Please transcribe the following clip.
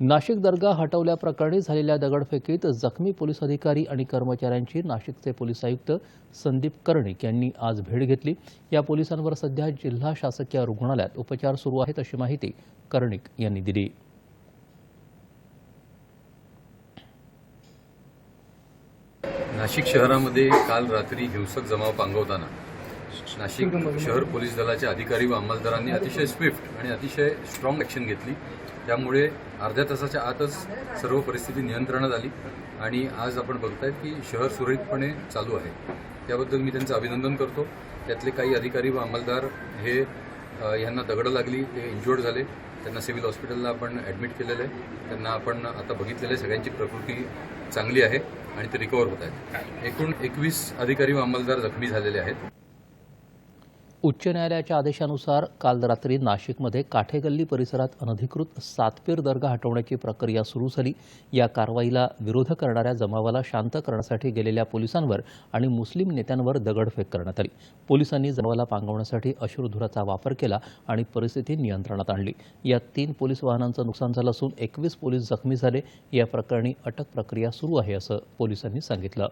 नाशिक दर्गा हटवल्याप्रकरणी झालेल्या दगडफेकीत जखमी पोलीस अधिकारी आणि कर्मचाऱ्यांची नाशिकचे पोलीस आयुक्त संदीप कर्णिक यांनी आज भेट घेतली. या पोलिसांवर सध्या जिल्हा शासकीय रुग्णालयात उपचार सुरू आहेत अशी माहिती कर्णिक यांनी दिली. नाशिक शहरामध्ये काल रात्री हिंसक जमाव पांगवताना नाशिक शहर पोलीस दलाच्या अधिकारी व अंमलदारांनी अतिशय स्विफ्ट आणि अतिशय स्ट्रॉंग ॲक्शन घेतली. त्यामुळे अर्ध्या तासाच्या आतच सर्व परिस्थिती नियंत्रणात आली आणि आज आपण बघतायत की शहर सुरळीतपणे चालू आहे. त्याबद्दल मी त्यांचं अभिनंदन करतो. त्यातले काही अधिकारी व अंमलदार हे यांना दगडं लागली ते इंज्युअर्ड झाले. त्यांना सिव्हिल हॉस्पिटलला आपण ॲडमिट केलेलं आहे. त्यांना आपण आता बघितलेलं आहे सगळ्यांची प्रकृती चांगली आहे आणि ते रिकवर होत आहेत. एकूण एकवीस अधिकारी व अंमलदार जखमी झालेले आहेत. उच्च न्यायालयाच्या आदेशानुसार काल रात्री नाशिकमध्ये काठेगल्ली परिसरात अनधिकृत सातपीर दर्गा हटवण्याची प्रक्रिया सुरू झाली. या कारवाईला विरोध करणाऱ्या जमावाला शांत करण्यासाठी गेलेल्या पोलिसांवर आणि मुस्लिम नेत्यांवर दगडफेक करण्यात आली. पोलिसांनी जमावाला पांगवण्यासाठी अश्रुधुराचा वापर केला आणि परिस्थिती नियंत्रणात आणली. यात तीन पोलीस वाहनांचं नुकसान झालं असून एकवीस पोलीस जखमी झाले. या प्रकरणी अटक प्रक्रिया सुरू आहे असं पोलिसांनी सांगितलं.